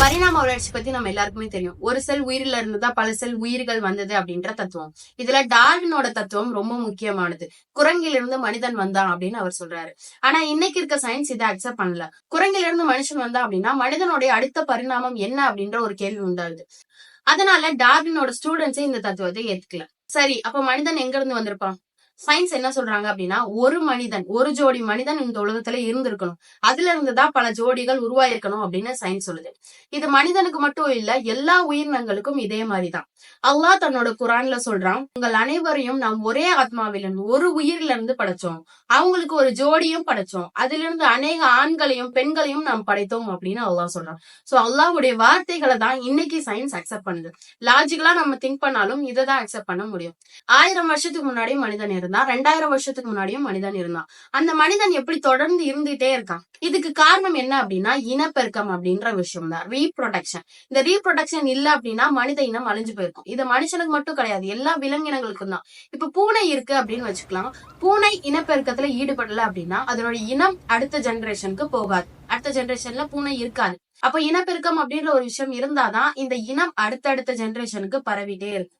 பரிணாம வளர்ச்சி பத்தி நம்ம எல்லாருக்குமே தெரியும். ஒரு செல் உயிரில இருந்து தான் பல செல் உயிர்கள் வந்தது அப்படின்ற தத்துவம். இதுல டார்வினோட தத்துவம் ரொம்ப முக்கியமானது. குரங்கிலிருந்து மனிதன் வந்தான் அப்படின்னு அவர் சொல்றாரு. ஆனா இன்னைக்கு இருக்க சயின்ஸ் இதை அக்செப்ட் பண்ணல. குரங்கிலிருந்து மனுஷன் வந்தான் அப்படின்னா மனிதனுடைய அடுத்த பரிணாமம் என்ன அப்படின்ற ஒரு கேள்வி உண்டாகுது. அதனால டார்வினோட ஸ்டூடெண்ட்ஸே இந்த தத்துவத்தை ஏத்துக்கல. சரி அப்ப மனிதன் எங்க இருந்து வந்திருப்பான்? சயின்ஸ் என்ன சொல்றாங்க அப்படின்னா ஒரு மனிதன் ஒரு ஜோடி மனிதன் இந்த உலகத்துல இருந்திருக்கணும். அதுல இருந்துதான் பல ஜோடிகள் உருவாயிருக்கணும் அப்படின்னு சயின்ஸ் சொல்லுது. இது மனிதனுக்கு மட்டும் இல்ல எல்லா உயிரினங்களுக்கும் இதே மாதிரிதான். அல்லாஹ் தன்னோட குரான்ல சொல்றான் உங்கள் அனைவரையும் நாம் ஒரே ஆத்மாவிலிருந்து ஒரு உயிரில இருந்து படைச்சோம் அவங்களுக்கு ஒரு ஜோடியும் படைச்சோம் அதுல இருந்து அநேக ஆண்களையும் பெண்களையும் நாம் படைத்தோம் அப்படின்னு அல்லாஹ் சொல்றான். சோ அல்லாஹ்வுடைய வார்த்தைகளை தான் இன்னைக்கு சயின்ஸ் அக்செப்ட் பண்ணுது. லாஜிக்கலா நம்ம திங்க் பண்ணாலும் இதை தான் அக்செப்ட் பண்ண முடியும். ஆயிரம் வருஷத்துக்கு முன்னாடி மனிதன் இருந்தான் ரெண்டாயிரம் வருஷத்துக்கு முன்னாடியும் மனிதன் இருந்தான். அந்த மனிதன் எப்படி தொடர்ந்து இருந்துட்டே இருக்கான்? இதுக்கு காரணம் என்ன அப்படின்னா இனப்பெருக்கம் அப்படின்ற விஷயம் தான் ரீப்ரொடக்ஷன் இந்த ரீப்ரொடக்ஷன் இல்ல அப்படின்னா மனித இனம் அழிஞ்சு போயிருக்கும். இது மனுஷனுக்கு மட்டும் கிடையாது எல்லா விலங்கினங்களுக்கும் தான். இப்ப பூனை இருக்கு அப்படின்னு வச்சுக்கலாம். பூனை இனப்பெருக்கத்துல ஈடுபடல அப்படின்னா அதனோட இனம் அடுத்த ஜெனரேஷனுக்கு போகாது. அடுத்த ஜெனரேஷன்ல பூனை இருக்காது. அப்ப இனப்பெருக்கம் அப்படின்ற ஒரு விஷயம் இருந்தாதான் இந்த இனம் அடுத்தடுத்த ஜெனரேஷனுக்கு பரவிட்டே இருக்கு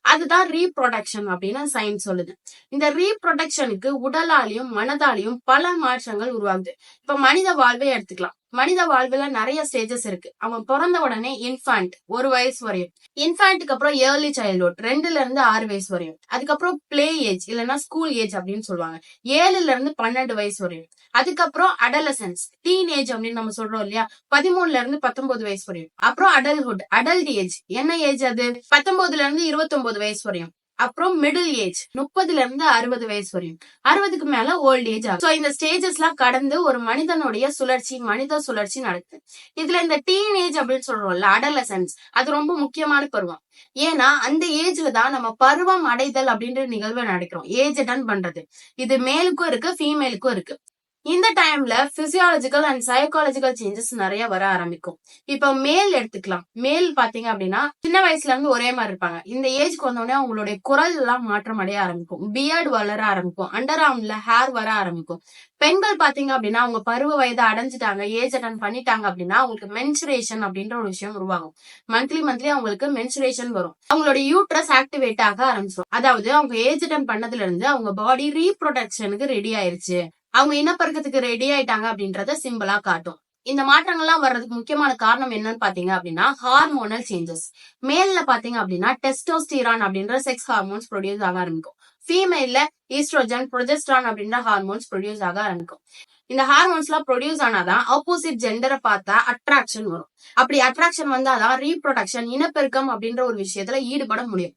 அதுதான் ரீப்ரொடக்ஷன் அப்படின்னு சயின்ஸ் சொல்லுது. இந்த ரீப்ரொடக்ஷனுக்கு உடலாலையும் மனதாலையும் பல மாற்றங்கள் உருவாகுது. இப்ப மனித வாழ்வை எடுத்துக்கலாம். மனித வாழ்வுல நிறைய ஸ்டேஜஸ் இருக்கு. அவன் பிறந்த உடனே இன்ஃபான்ட் ஒரு வயசு வரையும். இன்ஃபான்ட்டுக்கு அப்புறம் ஏர்லி சைல்ட்ஹுட் ரெண்டுல இருந்து ஆறு வயசு வரையும். அதுக்கப்புறம் பிளே ஏஜ் இல்லைன்னா ஸ்கூல் ஏஜ் அப்படின்னு சொல்லுவாங்க. ஏழுல இருந்து பன்னெண்டு வயசு வரையும். அதுக்கப்புறம் அடலசன்ஸ் டீன் ஏஜ் அப்படின்னு நம்ம சொல்றோம் இல்லையா? பதிமூணுல இருந்து பத்தொன்பது வயசு வரையும். அப்புறம் அடல்ஹுட் அடல்ட் ஏஜ் என்ன ஏஜ் அது? பத்தொன்பதுல இருந்து இருபத்தொன்பது வயசு வரையும். அப்புறம் மிடில் ஏஜ் முப்பதுல இருந்து அறுபது வயசு வரையும். அறுபதுக்கு மேல ஓல்ட் ஏஜ் ஆகும். ஸோ இந்த ஸ்டேஜஸ் எல்லாம் கடந்து ஒரு மனிதனுடைய சுழற்சி மனித சுழற்சி நடக்குது. இதுல இந்த டீன் ஏஜ் அப்படின்னு சொல்றோம்ல அடலசன்ஸ் அது ரொம்ப முக்கியமான பருவம். ஏன்னா அந்த ஏஜ்ல தான் நம்ம பருவம் அடைதல் அப்படின்ற நிகழ்வு நடக்கிறோம். ஏஜ் அட்டன் பண்றது. இது மேலுக்கும் இருக்கு ஃபீமேலுக்கும் இருக்கு. இந்த டைம்ல பிசியாலஜிக்கல் அண்ட் சைக்காலஜிக்கல் சேஞ்சஸ் நிறைய வர ஆரம்பிக்கும். இப்போ மேல் எடுத்துக்கலாம். மேல் பாத்தீங்க அப்படின்னா சின்ன வயசுல இருந்து ஒரே மாதிரி இருப்பாங்க. இந்த ஏஜ்க்கு வந்தோடனே அவங்களுடைய குரல் எல்லாம் மாற்றம் அடைய ஆரம்பிக்கும். பியர்டு வளர ஆரம்பிக்கும். அண்டர் ஆர்ம்ல ஹேர் வர ஆரம்பிக்கும். பெண்கள் பாத்தீங்க அப்படின்னா அவங்க பருவ வயதை அடைஞ்சிட்டாங்க ஏஜ் அட்டன் பண்ணிட்டாங்க அப்படின்னா அவங்களுக்கு மென்சுரேஷன் அப்படின்ற ஒரு விஷயம் உருவாகும். மந்த்லி மந்த்லி அவங்களுக்கு மென்சுரேஷன் வரும். அவங்களோட யூட்ரஸ் ஆக்டிவேட் ஆக ஆரம்பிச்சிடும் அதாவது அவங்க ஏஜ் அட்டன் பண்ணதுல இருந்து அவங்க பாடி ரீப்ரொடக்ஷனுக்கு ரெடி ஆயிருச்சு. அவங்க இனப்பெருக்கத்துக்கு ரெடி ஆயிட்டாங்க அப்படின்றத சிம்பிளா காட்டும். இந்த மாற்றங்கள்லாம் வர்றதுக்கு முக்கியமான காரணம் என்னன்னு பாத்தீங்க அப்படின்னா ஹார்மோனல் சேஞ்சஸ் மேல்ல பாத்தீங்க அப்படின்னா டெஸ்டோஸ்டிரான் அப்படின்ற செக்ஸ் ஹார்மோன்ஸ் ப்ரொடியூஸ் ஆக ஆரம்பிக்கும். ஃபீமேல்ல ஈஸ்ட்ரோஜன் ப்ரொஜெஸ்ட்ரான் அப்படின்ற ஹார்மோன்ஸ் ப்ரொடியூஸ் ஆக ஆரம்பிக்கும். இந்த ஹார்மோன்ஸ் எல்லாம் ப்ரொடியூஸ் ஆனாதான் ஆப்போசிட் ஜெண்டரை பார்த்தா அட்ராக்ஷன் வரும். அப்படி அட்ராக்ஷன் வந்தாதான் ரீப்ரொடக்ஷன் இனப்பெருக்கம் அப்படின்ற ஒரு விஷயத்துல ஈடுபட முடியும்.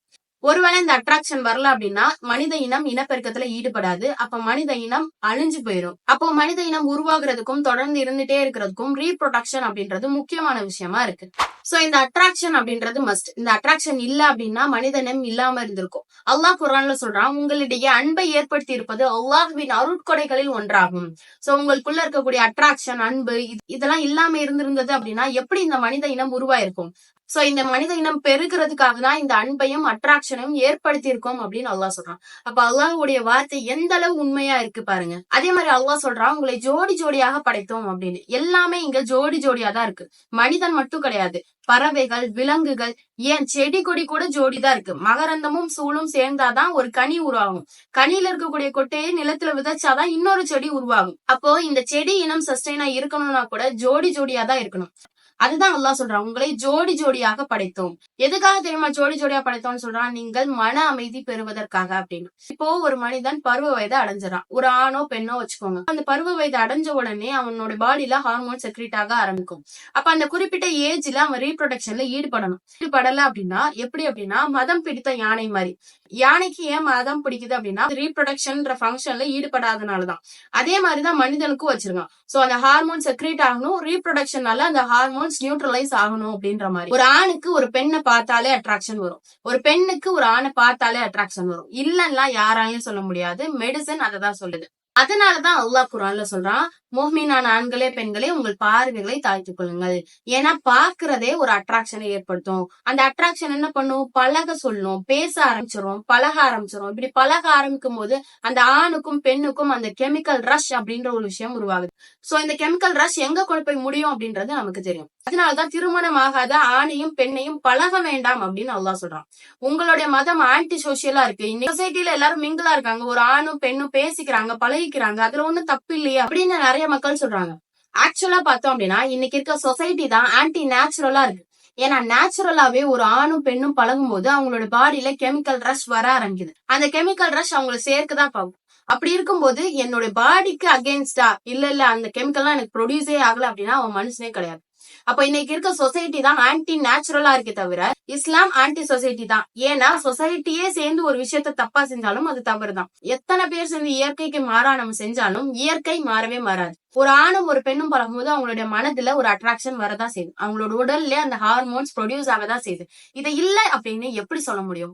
ஒருவேளை இந்த அட்ராக்ஷன் வரல அப்படின்னா மனித இனம் இனப்பெருக்கத்துல ஈடுபடாது. அப்ப மனித இனம் அழிஞ்சு போயிடும் அப்போ மனித இனம் உருவாகிறதுக்கும் தொடர்ந்து இருந்துட்டே இருக்கிறதுக்கும் ரீப்ரொடக்ஷன் அப்படின்றது முக்கியமான விஷயமா இருக்கு. சோ இந்த அட்ராக்ஷன் அப்படின்றது மஸ்ட் இந்த அட்ராக்ஷன் இல்ல அப்படின்னா மனித இனம் இல்லாம இருந்திருக்கும். அல்லாஹ் குரான்ல சொல்றான் உங்களிடையே அன்பை ஏற்படுத்தி இருப்பது அல்லாஹுவின் அருட்கொடைகளில் ஒன்றாகும். சோ உங்களுக்குள்ள இருக்கக்கூடிய அட்ராக்ஷன் அன்பு இதெல்லாம் இல்லாம இருந்திருந்தது அப்படின்னா எப்படி இந்த மனித இனம் உருவாயிருக்கும்? சோ இந்த மனித இனம் பெருகிறதுக்காக தான் இந்த அன்பையும் அட்ராக்ஷனையும் ஏற்படுத்தி இருக்கோம் அப்படின்னு அல்லாஹ் சொல்றான். அப்ப அல்லாஹுடைய வார்த்தை எந்த அளவு உண்மையா இருக்கு பாருங்க. அதே மாதிரி அல்லாஹ் சொல்றான் உங்களை ஜோடி ஜோடியாக படைத்தோம் அப்படின்னு. எல்லாமே இங்க ஜோடி ஜோடியா தான் இருக்கு. மனிதன் மட்டும் கிடையாது. பறவைகள் விலங்குகள் ஏன் செடி கொடி கூட ஜோடிதான் இருக்கு. மகரந்தமும் சூளும் சேர்ந்தாதான் ஒரு கனி உருவாகும். கனியில இருக்கக்கூடிய கொட்டையை நிலத்துல விதைச்சாதான் இன்னொரு செடி உருவாகும். அப்போ இந்த செடி இனம் சஸ்டைனா இருக்கணும்னா கூட ஜோடி ஜோடியா தான் இருக்கணும். அதுதான் அல்லாஹ் சொல்றான். உங்களை ஜோடி ஜோடியாக படைத்தோம். எதுக்காக தெரியுமா ஜோடி ஜோடியா படைத்தோம்னு சொல்றான்? நீங்கள் மன அமைதி பெறுவதற்காக அப்படின்னு. இப்போ ஒரு மனிதன் பருவ வயதை அடைஞ்சிடறான். ஒரு ஆணோ பெண்ணோ வச்சுக்கோங்க. அந்த பருவ வயது அடைஞ்ச உடனே அவனோட பாடியில ஹார்மோன் செக்ரேட் ஆக ஆரம்பிக்கும். அப்ப அந்த குறிப்பிட்ட ஏஜ்ல அவன் ரீப்ரொடக்ஷன்ல ஈடுபடணும். ஈடுபடல அப்படின்னா எப்படி அப்படின்னா மதம் பிடித்த யானை மாதிரி. யானைக்கு ஏன் மதம் பிடிக்குது அப்படின்னா ரீப்ரொடக்ஷன்ன்ற ஃபங்க்ஷன்ல ஈடுபடாதனாலதான். அதே மாதிரிதான் மனிதனுக்கும் வச்சிருக்கான். சோ அந்த ஹார்மோன் செக்ரேட் ஆகணும் ரீப்ரொடக்ஷனால அந்த ஹார்மோன்ஸ் நியூட்ரலைஸ் ஆகணும் அப்படின்ற மாதிரி. ஒரு ஆணுக்கு ஒரு பெண்ணை பார்த்தாலே அட்ராக்ஷன் வரும். ஒரு பெண்ணுக்கு ஒரு ஆணை பார்த்தாலே அட்ராக்ஷன் வரும். இல்லன்னா யாராலையும் சொல்ல முடியாது. மெடிசன் அதை தான் சொல்லுது. அதனாலதான் அல்லாஹ் குரான்ல சொல்றான் மோஹ்மீனான ஆண்களே பெண்களே உங்கள் பார்வைகளை தாழ்த்திக் கொள்ளுங்கள். ஏன்னா பாக்குறதே ஒரு அட்ராக்ஷனை ஏற்படுத்தும். அந்த அட்ராக்ஷன் என்ன பண்ணும்? பழக சொல்லும் பேச ஆரம்பிச்சிரும் பழக ஆரம்பிச்சிரும். இப்படி பழக ஆரம்பிக்கும் போது அந்த ஆணுக்கும் பெண்ணுக்கும் அந்த கெமிக்கல் ரஷ் அப்படின்ற ஒரு விஷயம் உருவாகுது. சோ இந்த கெமிக்கல் ரஷ் எங்க கொண்டு போய் முடியும் அப்படின்றது நமக்கு தெரியும். அதனாலதான் திருமணம் ஆகாத ஆணையும் பெண்ணையும் பழக வேண்டாம் அப்படின்னு அல்லாஹ் சொல்றான். உங்களுடைய மதம் ஆன்டி சோசியலா இருக்கு. இன்னைக்கு சொசைட்டில எல்லாரும் மிங்கிளா இருக்காங்க. ஒரு ஆணும் பெண்ணும் பேசிக்கிறாங்க பழகிக்கிறாங்க அதுல ஒண்ணும் தப்பு இல்லையா அப்படின்னு நிறைய மக்கள் சொல்றாங்க. ஆக்சுவலா பார்த்தோம் அப்படின்னா இன்னைக்கு இருக்க சொசைட்டி தான் ஆன்டி நேச்சுரலா இருக்கு. ஏன்னா நேச்சுரலாவே ஒரு ஆணும் பெண்ணும் பழகும் போது அவங்களோட பாடியில கெமிக்கல் ரஷ் வர ஆரம்பிக்குது. அந்த கெமிக்கல் ரஷ் அவங்களை சேர்க்கதான் பார்க்கும். அப்படி இருக்கும்போது என்னோட பாடிக்கு அகேன்ஸ்டா இல்ல இல்ல அந்த கெமிக்கல்லாம் எனக்கு ப்ரொடியூஸே ஆகல அப்படின்னா அவன் மனுஷனே கிடையாது. அப்ப இன்னைக்கு இருக்க சொசைட்டி தான் ஆன்டி நேச்சுரலா இருக்கே தவிர இஸ்லாம் ஆன்டி சொசைட்டி தான். ஏன்னா சொசைட்டியே சேர்ந்து ஒரு விஷயத்த தப்பா செஞ்சாலும் அது தவறுதான். எத்தனை பேர் சேர்ந்து இயற்கைக்கு மாறா நம்ம செஞ்சாலும் இயற்கை மாறவே மாறாது. ஒரு ஆணும் ஒரு பெண்ணும் பழகும்போது அவங்களுடைய மனதுல ஒரு அட்ராக்ஷன் வரதான் செய்யுது. அவங்களோட உடல்ல அந்த ஹார்மோன்ஸ் ப்ரொடியூஸ் ஆகதான் செய்யுது. இதை இல்லை அப்படின்னு எப்படி சொல்ல முடியும்?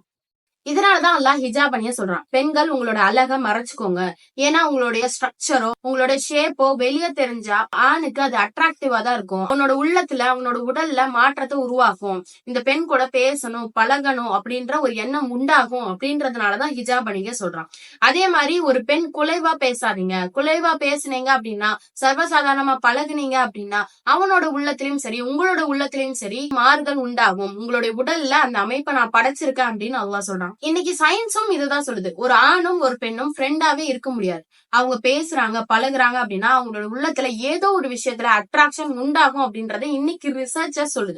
இதனாலதான் அல்லாஹ் ஹிஜாப் பண்ணிய சொல்றான். பெண்கள் உங்களோட அழக மறைச்சுக்கோங்க. ஏன்னா உங்களுடைய ஸ்ட்ரக்சரோ உங்களோட ஷேப்போ வெளியே தெரிஞ்சா ஆணுக்கு அது அட்ராக்டிவா தான் இருக்கும். அவனோட உள்ளத்துல அவனோட உடல்ல மாற்றத்தை உருவாக்கும். இந்த பெண் கூட பேசணும் பழகணும் அப்படின்ற ஒரு எண்ணம் உண்டாகும் அப்படின்றதுனாலதான் ஹிஜாப் பண்ணிக்க சொல்றான். அதே மாதிரி ஒரு பெண் குலைவா பேசாதீங்க. குலைவா பேசுனீங்க அப்படின்னா சர்வசாதாரணமா பழகுனீங்க அப்படின்னா அவனோட உள்ளத்திலயும் சரி உங்களோட உள்ளத்திலயும் சரி மாறுதல் உண்டாகும். உங்களுடைய உடல்ல அந்த அமைப்பை நான் படைச்சிருக்கேன் அப்படின்னு அல்லாஹ் சொல்றான். இன்னைக்கு சயின்ஸும் இதுதான் சொல்லுது. ஒரு ஆணும் ஒரு பெண்ணும் ஃப்ரெண்டாவே இருக்க முடியாது. அவங்க பேசுறாங்க பழகுறாங்க அப்படின்னா அவங்களோட உள்ளத்துல ஏதோ ஒரு விஷயத்துல அட்ராக்ஷன் உண்டாகும் அப்படின்றத இன்னைக்கு ரிசர்ச்சர் சொல்லுது.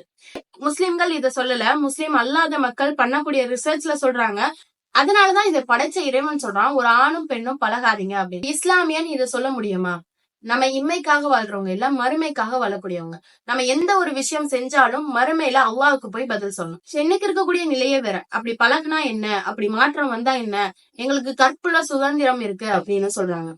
முஸ்லிம்கள் இதை சொல்லல. முஸ்லிம் அல்லாத மக்கள் பண்ணக்கூடிய ரிசர்ச்ல சொல்றாங்க. அதனாலதான் இதை படைச்ச இறைவன் சொல்றான் ஒரு ஆணும் பெண்ணும் பழகாதீங்க அப்படின்னு. இஸ்லாமியன் இதை சொல்ல முடியுமா? நம்ம இம்மைக்காக வாழ்றவங்க இல்ல மறுமைக்காக வாழக்கூடியவங்க. நம்ம எந்த ஒரு விஷயம் செஞ்சாலும் மறுமையில அவ்வாவுக்கு போய் பதில் சொல்லணும். இன்னைக்கு இருக்கக்கூடிய நிலையே வேற. அப்படி பழகுனா என்ன? அப்படி மாற்றம் வந்தா என்ன? எங்களுக்கு கற்புல சுதந்திரம் இருக்கு அப்படின்னு சொல்றாங்க.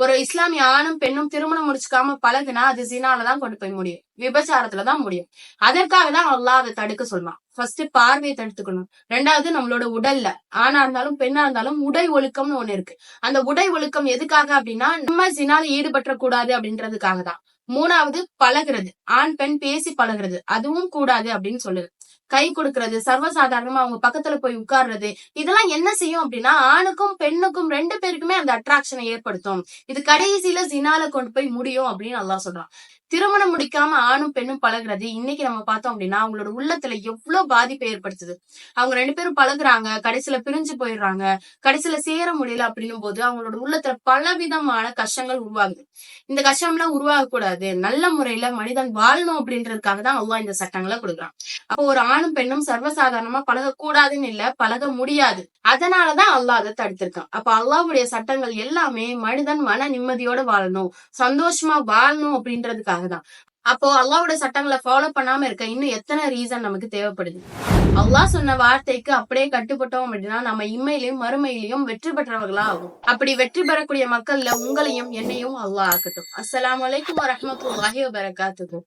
ஒரு இஸ்லாமிய ஆணும் பெண்ணும் திருமணம் முடிச்சுக்காம பழகுனா அது ஜினாலதான் கொண்டு போய் முடியும். விபச்சாரத்துலதான் முடியும். அதற்காக தான் அல்லாஹ் அதை தடுக்க சொல்றான். ஃபர்ஸ்ட் பார்வையை தடுத்துக்கணும். ரெண்டாவது நம்மளோட உடல்ல ஆணா இருந்தாலும் பெண்ணா இருந்தாலும் உடை ஒழுக்கம்னு ஒண்ணு இருக்கு. அந்த உடை ஒழுக்கம் எதுக்காக அப்படின்னா நம்ம ஜினால ஈடுபட்ட கூடாது அப்படின்றதுக்காக தான் மூணாவது பழகுறது. ஆண் பெண் பேசி பழகுறது. அதுவும் கூடாது அப்படின்னு சொல்லுது. கை கொடுக்கறது சர்வசாதாரணமா அவங்க பக்கத்துல போய் உட்கார்றது இதெல்லாம் என்ன செய்யும் அப்படின்னா ஆணுக்கும் பெண்ணுக்கும் ரெண்டு பேருக்குமே அந்த அட்ராக்ஷனை ஏற்படுத்தும். இது கடைசியில ஜினால கொண்டு போய் முடியும் அப்படின்னு நல்லா சொல்றான். திருமணம் முடிக்காம ஆணும் பெண்ணும் பழகுறது இன்னைக்கு நம்ம பார்த்தோம் அப்படின்னா அவங்களோட உள்ளத்துல எவ்வளவு பாதிப்பை ஏற்படுத்துது. அவங்க ரெண்டு பேரும் பழகுறாங்க கடைசியில பிரிஞ்சு போயிடுறாங்க கடைசியில சேர முடியல அப்படின்னும் போது அவங்களோட உள்ளத்துல பலவிதமான கஷ்டங்கள் உருவாகுது. இந்த கஷ்டம் எல்லாம் உருவாக கூடாது நல்ல முறையில மனிதன் வாழணும் அப்படின்றதுக்காக தான் அவ்வளவு இந்த சட்டங்களை கொடுக்குறான். அப்போ ஒரு ஆணும் பெண்ணும் சர்வசாதாரணமா பழக கூடாதுன்னு இல்ல பழக முடியாது. அதனாலதான் அல்லாஹ் அதை தடுத்திருக்கான். அப்ப அல்லாவுடைய சட்டங்கள் எல்லாமே மனிதன் மன நிம்மதியோட வாழணும் சந்தோஷமா வாழணும் அப்படின்றதுக்காக தான் அப்போ அல்லாவோட சட்டங்களை ஃபாலோ பண்ணாம இருக்க இன்னும் எத்தனை ரீசன் நமக்கு தேவைப்படுது? அல்லாஹ் சொன்ன வார்த்தைக்கு அப்படியே கட்டுப்பட்டோம் அப்படின்னா நம்ம இம்மையிலையும் மறுமையிலையும் வெற்றி பெற்றவர்களா ஆகும். அப்படி வெற்றி பெறக்கூடிய மக்கள்ல உங்களையும் என்னையும் அல்லாஹ் ஆக்கட்டும். அஸ்ஸலாமு அலைக்கும் பெற வபரகாத்துஹு.